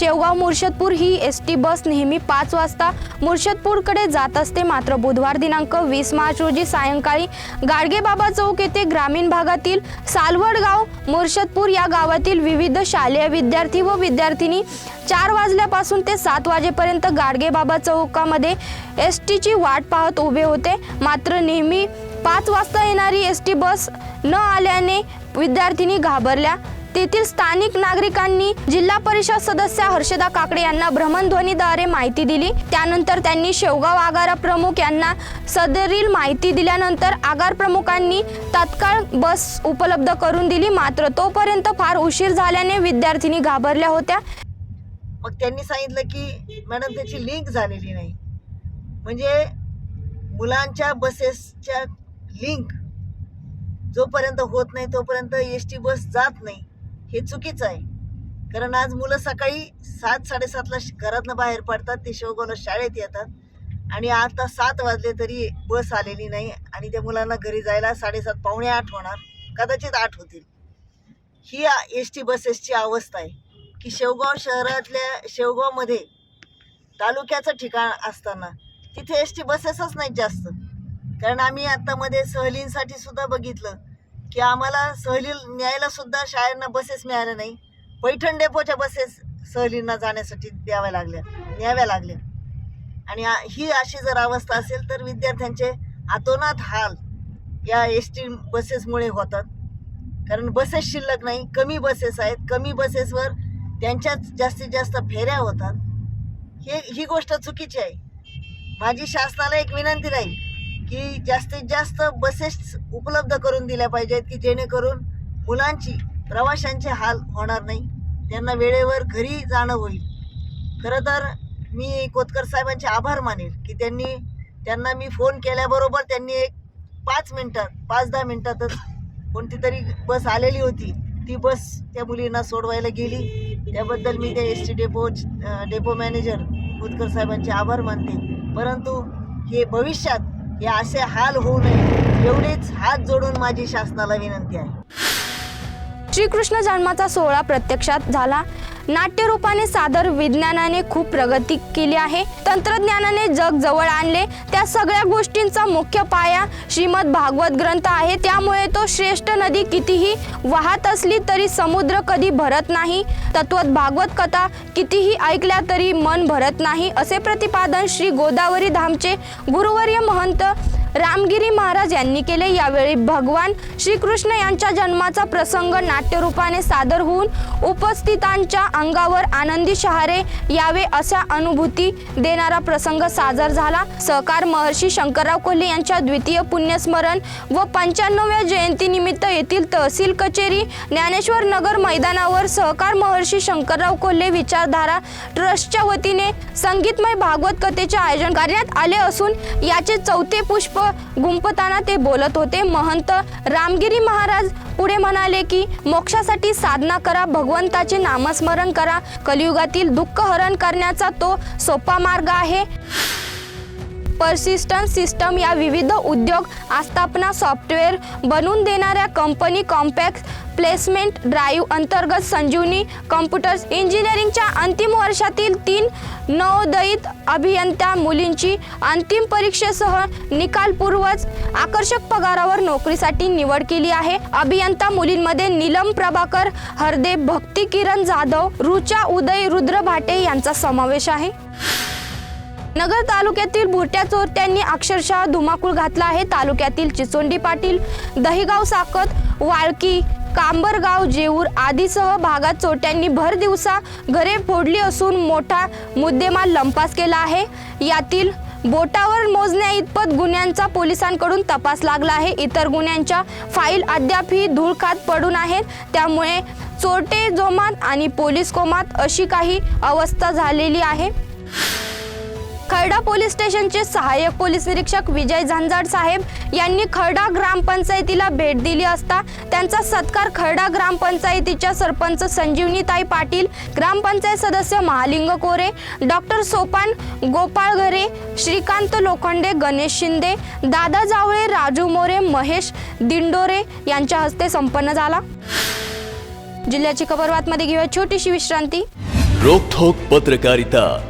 शेवगाव मुर्शदपूर ही S T bus नेहमी पाच वाजता मुर्शदपूरकडे जात असते. मात्र बुधवार दिनांक वीस मार्च रोजी सायंकाळी गाडगेबाबा चौक येथे ग्रामीण भागातील सालवड गाव मुर्शदपूर या गावातील विविध शालेय विद्यार्थी व विद्यार्थिनी चार वाजल्यापासून ते सात वाजेपर्यंत गाडगेबाबा चौकामध्ये एस टीची वाट पाहत उभे होते. मात्र नेहमी पाच वाजता येणारी एस टी बस न आल्याने विद्यार्थिनी घाबरल्या. तेथील स्थानिक नागरिकांनी जिल्हा परिषद सदस्य हर्षदा काकडे यांना भ्रमणध्वनीद्वारे माहिती दिली. त्यानंतर त्यांनी शेवगाव आगार प्रमुख यांना सदरील माहिती दिल्यानंतर आगार प्रमुखांनी तात्काळ बस उपलब्ध करून दिली. मात्र तोपर्यंत फार उशीर झाल्याने विद्यार्थिनी घाबरल्या होत्या. मग त्यांनी सांगितलं की मॅडम त्याची लिंक झालेली नाही. म्हणजे मुलांच्या बसेसच्या लिंक जोपर्यंत होत नाही तोपर्यंत एस टी बस जात नाही. हे चुकीचं आहे. कारण आज मुलं सकाळी सात साडेसातला श- घरातनं बाहेर पडतात ते शेवगावला शाळेत येतात. आणि आता सात वाजले तरी बस आलेली नाही आणि त्या मुलांना घरी जायला साडेसात पावणे आठ होणार. कदाचित आठ होतील. ही एस टी बसेसची अवस्था आहे की शेवगाव शहरातल्या शेवगावमध्ये तालुक्याचं ठिकाण असताना तिथे एस टी बसेसच नाहीत जास्त. कारण आम्ही आत्तामध्ये सहलींसाठी सुद्धा बघितलं की आम्हाला सहली न्यायला सुद्धा शाळेंना बसेस मिळाल्या नाही. पैठण डेपोच्या बसेस सहलींना जाण्यासाठी द्याव्या लागल्या न्याव्या लागल्या. आणि ही अशी जर अवस्था असेल तर विद्यार्थ्यांचे अतोनात हाल या एस टी बसेसमुळे होतात. कारण बसेस शिल्लक नाही कमी बसेस आहेत. कमी बसेसवर त्यांच्याच जास्तीत जास्त फेऱ्या होतात. हे ही गोष्ट चुकीची आहे. माझी शासनाला एक विनंती राहील. की जास्तीत जास्त बसेस उपलब्ध करून दिल्या पाहिजेत की जेणेकरून मुलांची प्रवाशांचे हाल होणार नाही. त्यांना वेळेवर घरी जाणं होईल. खरं तर मी कोतकर साहेबांचे आभार मानेल की त्यांनी त्यांना मी फोन केल्याबरोबर त्यांनी एक पाच मिनटात पाच दहा मिनटातच कोणती तरी बस आलेली होती. ती बस त्या मुलींना सोडवायला गेली. त्याबद्दल मी त्या S T depot depot manager Kotkar साहेबांचे आभार मानते. परंतु हे भविष्यात हे असे हाल होऊ नये. एवढीच हात जोडून माझी शासनाला विनंती आहे. श्रीकृष्ण जन्माचा सोहळा प्रत्यक्षात झाला. नाट्यरूपाने सादर विज्ञानाने खूप प्रगती केली आहे. तंत्रज्ञानाने जग जवळ आणले. त्या सगळ्या गोष्टींचा मुख्य पाया श्रीमद भागवत ग्रंथ आहे. त्यामुळे तो श्रेष्ठ नदी कितीही वाहत असली तरी समुद्र कधी भरत नाही. तत्वत भागवत कथा कितीही ऐकल्या तरी मन भरत नाही. असे प्रतिपादन श्री गोदावरी धामचे गुरुवर्य महंत रामगिरी महाराज यांनी केले. यावेळी भगवान श्रीकृष्ण यांच्या जन्माचा प्रसंग नाट्यरूपाने सादर होऊन उपस्थितांच्या अंगावर आनंदी शहारे यावे अशा अनुभूती देणारा प्रसंग सादर झाला. सहकार महर्षी शंकरराव कोल्हे यांच्या द्वितीय पुण्यस्मरण व पंच्याण्णव्या जयंतीनिमित्त येथील तहसील कचेरी ज्ञानेश्वर नगर मैदानावर सहकार महर्षी शंकरराव कोल्हे विचारधारा ट्रस्टच्या वतीने संगीतमय भागवत कथेचे आयोजन करण्यात आले असून याचे चौथे पुष्प गुंपताना ते बोलत होते. महंत रामगिरी महाराज पुढे म्हणाले की मोक्षासाठी साधना करा भगवंताचे नामस्मरण करा. कलियुगातील दुःख हरण करण्याचा तो सोपा मार्ग आहे. पर्सिस्टंट सिस्टम या विविध उद्योग आस्थापना सॉफ्टवेअर बनवून देणाऱ्या कंपनी कॉम्पॅक्ट प्लेसमेंट ड्राईव्ह अंतर्गत संजीवनी कम्प्युटर्स इंजिनिअरिंगच्या अंतिम वर्षातील तीन नवोदयित अभियंत्या मुलींची अंतिम परीक्षेसह निकालपूर्वच आकर्षक पगारावर नोकरीसाठी निवड केली आहे. अभियंता मुलींमध्ये नीलम प्रभाकर हरदे भक्ती किरण जाधव रुचा उदय रुद्र भाटे यांचा समावेश आहे. नगर तालुक्यातील भुरट्या चोरट्यांनी अक्षरशः धुमाकूळ घातला आहे. तालुक्यातील चिचोंडी पाटील दहिगाव साकत वाळकी कांबरगाव जेऊर आदीसह भागात चोट्यांनी भर दिवसा घरे फोडली असून मोठा मुद्देमाल लंपास केला आहे. यातील बोटावर मोजण्या इतपत गुन्ह्यांचा पोलिसांकडून तपास लागला आहे. इतर गुन्ह्यांच्या फाईल अद्यापही धूळ खात पडून आहेत. त्यामुळे चोरटे जोमात आणि पोलीस कोमात अशी काही अवस्था झालेली आहे. खर्डा पोलीस स्टेशनचे सहाय्यक पोलीस निरीक्षक विजय झंजाड साहेब यांनी खर्डा ग्रामपंचायतीला भेट दिली असता त्यांचा सत्कार खर्डा ग्रामपंचायतीच्या सरपंच संजीवनीताई पाटील ग्रामपंचायत सदस्य महालिंग कोरे डॉक्टर सोपान गोपाळ घरे श्रीकांत लोखंडे गणेश शिंदे दादा जावळे राजू मोरे महेश दिंडोरे यांच्या हस्ते संपन्न झाला. जिल्ह्याची खबरबातमध्ये घेऊया छोटीशी विश्रांती. रोखोक पत्रकारिता.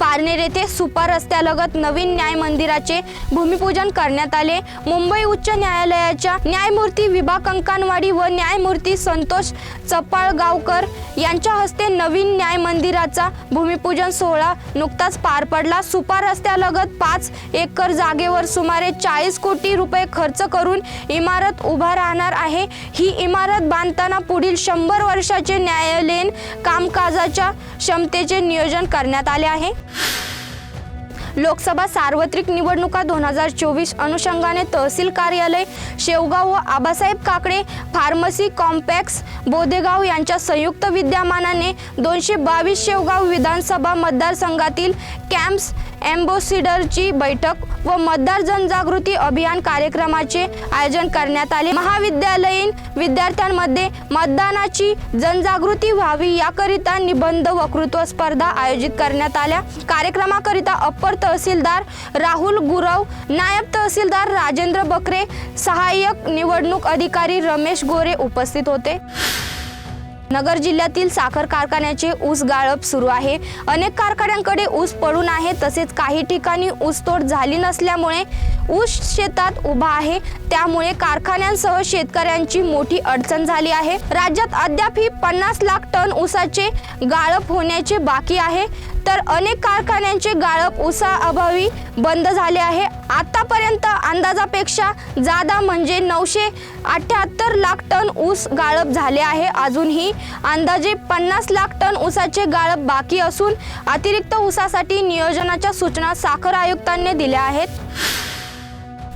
पारनेर येथे सुपा रस्त्यालगत नवीन न्याय मंदिराचे भूमिपूजन करण्यात आले. मुंबई उच्च न्यायालयाच्या न्यायमूर्ती विभा कंकानवाडी व न्यायमूर्ती संतोष चपाळगावकर यांच्या हस्ते नवीन न्याय मंदिराचा भूमिपूजन सोहळा नुकताच पार पडला. सुपा रस्त्यालगत पाच एकर जागेवर सुमारे चाळीस कोटी रुपये खर्च करून इमारत उभा राहणार आहे. ही इमारत बांधताना पुढील शंभर वर्षाचे न्यायालयीन कामकाजाच्या क्षमतेचे नियोजन करण्यात आले आहे. लोकसभा सार्वत्रिक निवडणुका दोन हजार चोवीस अनुषंगाने तहसील कार्यालय शेवगाव व आबासाहेब काकडे फार्मसी कॉम्पॅक्स बोदेगाव यांच्या संयुक्त विद्यमानाने दोनशे बावीस शेवगाव विधानसभा मतदारसंघातील कॅम्प्स एम्बोसिडरची बैठक व मतदार जनजागृती अभियान कार्यक्रमाचे आयोजन करण्यात आले. महाविद्यालयीन विद्यार्थ्यांमध्ये मतदानाची जनजागृती व्हावी याकरिता निबंध वक्तृत्व स्पर्धा आयोजित करण्यात आल्या. कार्यक्रमाकरिता अप्पर तहसीलदार राहुल गुरव नायब तहसीलदार राजेंद्र बकरे सहाय्यक निवडणूक अधिकारी रमेश गोरे उपस्थित होते. नगर जिल्ह्यातील साखर कारखान्याचे ऊस गाळप सुरू आहे. अनेक कारखान्यांकडे ऊस पडून आहे तसेच काही ठिकाणी ऊसतोड झाली नसल्यामुळे ऊस शेतात उभा आहे. त्यामुळे कारखान्यांसह शेतकऱ्यांची मोठी अडचण झाली आहे. राज्यात अद्याप ही पन्नास लाख टन ऊसाचे गाळप होण्याचे बाकी आहे. तर अनेक कारखान्यांचे गाळप उसाअभावी बंद झाले आहे. आतापर्यंत अंदाजापेक्षा जादा म्हणजे नऊशे अठ्याहत्तर लाख टन ऊस गाळप झाले आहे. अजूनही अंदाजे पन्नास लाख टन ऊसाचे गाळप बाकी असून अतिरिक्त ऊसासाठी नियोजनाच्या सूचना साखर आयुक्तांनी दिल्या आहेत.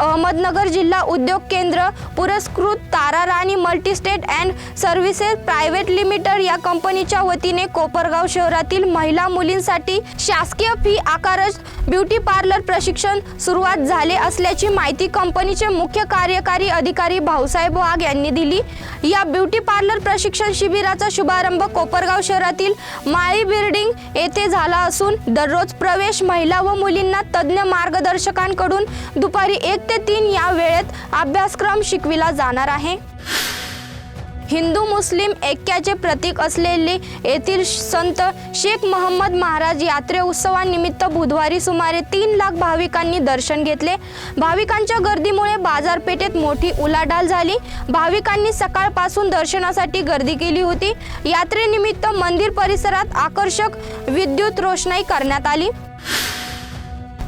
अहमदनगर जिल्हा उद्योग केंद्र पुरस्कृत Tara Rani multistate and services private limited या कंपनीच्या वतीने कोपरगाव शहरातील महिला मुलींसाठी शासकीय फी आकारच ब्युटी पार्लर प्रशिक्षण सुरुवात झाले असल्याची माहिती कंपनीचे मुख्य कार्यकारी अधिकारी भाऊसाहेब वाघ यांनी दिली. या ब्युटी पार्लर प्रशिक्षण शिबिराचा शुभारंभ कोपरगाव शहरातील माळी बिल्डिंग येथे झाला असून दररोज प्रवेश महिला व मुलींना तज्ज्ञ मार्गदर्शकांकडून दुपारी एक ते तीन या वेळेत अभ्यासक्रम शिकविला जाणार आहे. हिंदू मुस्लिम ऐक्याचे प्रतीक असलेले येथील संत शेख मोहम्मद महाराज यात्रे उत्सवानिमित्त बुधवारी सुमारे तीन लाख भाविकांनी दर्शन घेतले. भाविकांच्या गर्दीमुळे बाजारपेठेत मोठी उलाढाल झाली. भाविकांनी सकाळपासून दर्शनासाठी गर्दी केली होती. यात्रेनिमित्त मंदिर परिसरात आकर्षक विद्युत रोषणाई करण्यात आली.